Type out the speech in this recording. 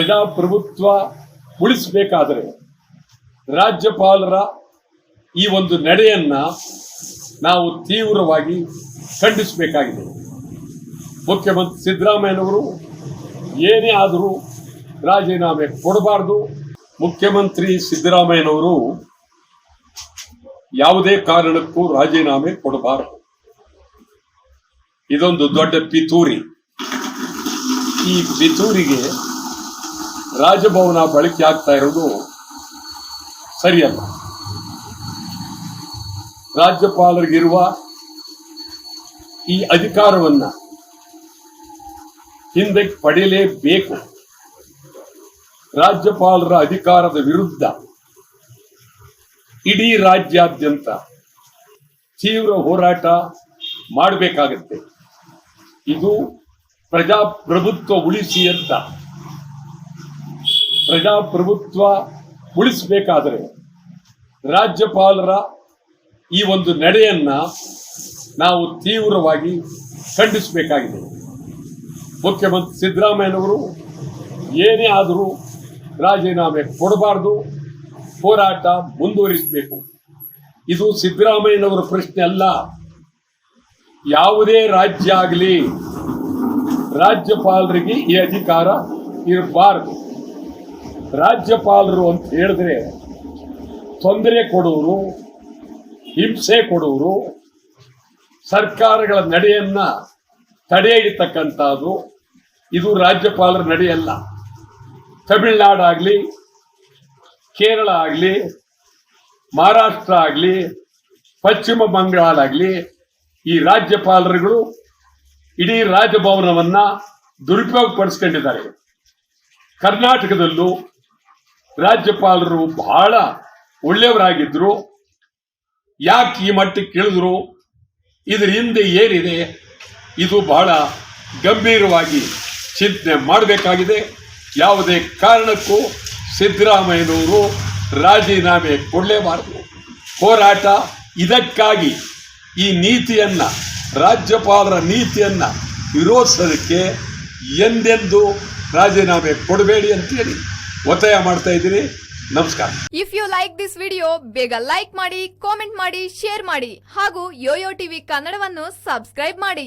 ಪ್ರಜಾಪ್ರಭುತ್ವ ಉಳಿಸಬೇಕಾದರೆ ರಾಜ್ಯಪಾಲರ ಈ ಒಂದು ನಡೆಯನ್ನ ನಾವು ತೀವ್ರವಾಗಿ ಖಂಡಿಸಬೇಕಾಗಿದೆ. ಮುಖ್ಯಮಂತ್ರಿ ಸಿದ್ದರಾಮಯ್ಯನವರು ಏನೇ ಆದರೂ ರಾಜೀನಾಮೆ ಕೊಡಬಾರದು. ಮುಖ್ಯಮಂತ್ರಿ ಸಿದ್ದರಾಮಯ್ಯನವರು ಯಾವುದೇ ಕಾರಣಕ್ಕೂ ರಾಜೀನಾಮೆ ಕೊಡಬಾರದು. ಇದೊಂದು ದೊಡ್ಡ ಪಿತೂರಿ. ಈ ಪಿತೂರಿಗೆ ರಾಜಭವನ ಬಳಕೆ ಆಗ್ತಾ ಇರೋದು ಸರಿಯಲ್ಲ. ರಾಜ್ಯಪಾಲರಿಗಿರುವ ಈ ಅಧಿಕಾರವನ್ನ ಹಿಂದೆ ಪಡೆಯಲೇಬೇಕು. ರಾಜ್ಯಪಾಲರ ಅಧಿಕಾರದ ವಿರುದ್ಧ ಇಡೀ ರಾಜ್ಯಾದ್ಯಂತ ತೀವ್ರ ಹೋರಾಟ ಮಾಡಬೇಕಾಗತ್ತೆ. ಇದು ಪ್ರಜಾಪ್ರಭುತ್ವ ಉಳಿಸಿ ಅಂತ ಪ್ರಜಾಪ್ರಭುತ್ವ ಉಳಿಸಬೇಕಾದರೆ ರಾಜ್ಯಪಾಲರ ಈ ಒಂದು ನಡೆಯನ್ನ ನಾವು ತೀವ್ರವಾಗಿ ಖಂಡಿಸಬೇಕಾಗಿದೆ. ಮುಖ್ಯಮಂತ್ರಿ ಸಿದ್ದರಾಮಯ್ಯನವರು ಏನೇ ಆದರೂ ರಾಜೀನಾಮೆ ಕೊಡಬಾರದು, ಹೋರಾಟ ಮುಂದುವರಿಸಬೇಕು. ಇದು ಸಿದ್ದರಾಮಯ್ಯನವರ ಪ್ರಶ್ನೆ ಅಲ್ಲ. ಯಾವುದೇ ರಾಜ್ಯ ಆಗಲಿ ರಾಜ್ಯಪಾಲರಿಗೆ ಈ ಅಧಿಕಾರ ಇರಬಾರದು. ರಾಜ್ಯಪಾಲರು ಅಂತ ಹೇಳಿದ್ರೆ ತೊಂದರೆ ಕೊಡುವರು ಹಿಂಸೆ ಕೊಡುವರು ಸರ್ಕಾರಗಳ ನಡೆಯನ್ನ ತಡೆ ಹಿಡಿತಕ್ಕಂಥದ್ದು ಇದು ರಾಜ್ಯಪಾಲರ ನಡೆಯಲ್ಲ. ತಮಿಳುನಾಡಾಗಲಿ ಕೇರಳ ಆಗಲಿ, ಮಹಾರಾಷ್ಟ್ರ ಆಗಲಿ, ಪಶ್ಚಿಮ ಬಂಗಾಳ ಆಗಲಿ ಈ ರಾಜ್ಯಪಾಲರುಗಳು ಇಡೀ ರಾಜಭವನವನ್ನ ದುರುಪಯೋಗಪಡಿಸ್ಕೊಂಡಿದ್ದಾರೆ. ಕರ್ನಾಟಕದಲ್ಲೂ ರಾಜ್ಯಪಾಲರು ಬಹಳ ಒಳ್ಳೆಯವರಾಗಿದ್ರು. ಯಾಕೆ ಈ ಮಟ್ಟಕ್ಕೆ ಇಳಿದ್ರು ಇದರ ಹಿಂದೆ ಏನಿದೆ? ಇದು ಬಹಳ ಗಂಭೀರವಾಗಿ ಚಿಂತನೆ ಮಾಡಬೇಕಾಗಿದೆ. ಯಾವುದೇ ಕಾರಣಕ್ಕೂ ಸಿದ್ದರಾಮಯ್ಯನವರು ರಾಜೀನಾಮೆ ಕೊಡಲೇಬಾರದು. ಹೋರಾಟ ಇದಕ್ಕಾಗಿ ಈ ನೀತಿಯನ್ನು, ರಾಜ್ಯಪಾಲರ ನೀತಿಯನ್ನು ವಿರೋಧಿಸೋದಕ್ಕೆ ಎಂದೆಂದು ರಾಜೀನಾಮೆ ಕೊಡಬೇಡಿ ಅಂತೇಳಿ. ಒತ್ತಾಯ ಮಾಡ್ತಾ ಇದ್ದೀನಿ. ನಮಸ್ಕಾರ. If you like this video ಬೇಗ ಲೈಕ್ ಮಾಡಿ ಕಾಮೆಂಟ್ ಮಾಡಿ ಶೇರ್ ಮಾಡಿ ಹಾಗೂ ಯೋಯೋ ಟಿವಿ ಕನ್ನಡವನ್ನು ಸಬ್ಸ್ಕ್ರೈಬ್ ಮಾಡಿ.